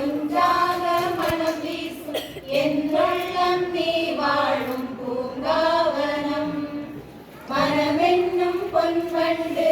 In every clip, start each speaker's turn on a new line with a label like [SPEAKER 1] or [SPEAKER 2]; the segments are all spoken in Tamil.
[SPEAKER 1] ஒன்றாக மனம் வீசும். என்னுள்ளம் நீ வாழும் பூங்காவனம். மனமென்னும் பொன்வண்டு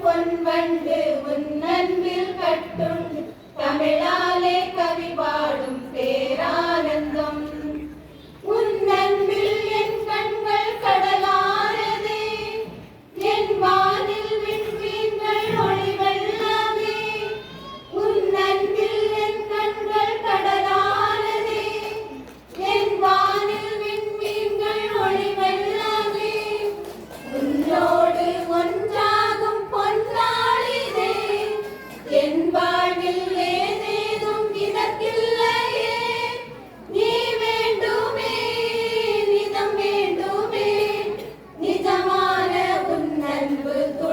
[SPEAKER 1] பொன் வண்டு உன்னன்பில் கட்டுண்டு தமிழா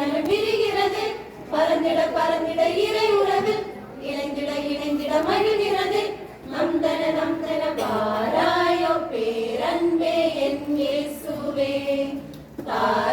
[SPEAKER 1] மலர் விரிகிறது. பரந்திட பரந்திட இறை உறவில் இணைந்திட இணைந்திட மகிழ்கிறது. நம் தன நம் தன பாராயோ பேரன்பே என் இயேசுவே. தாய்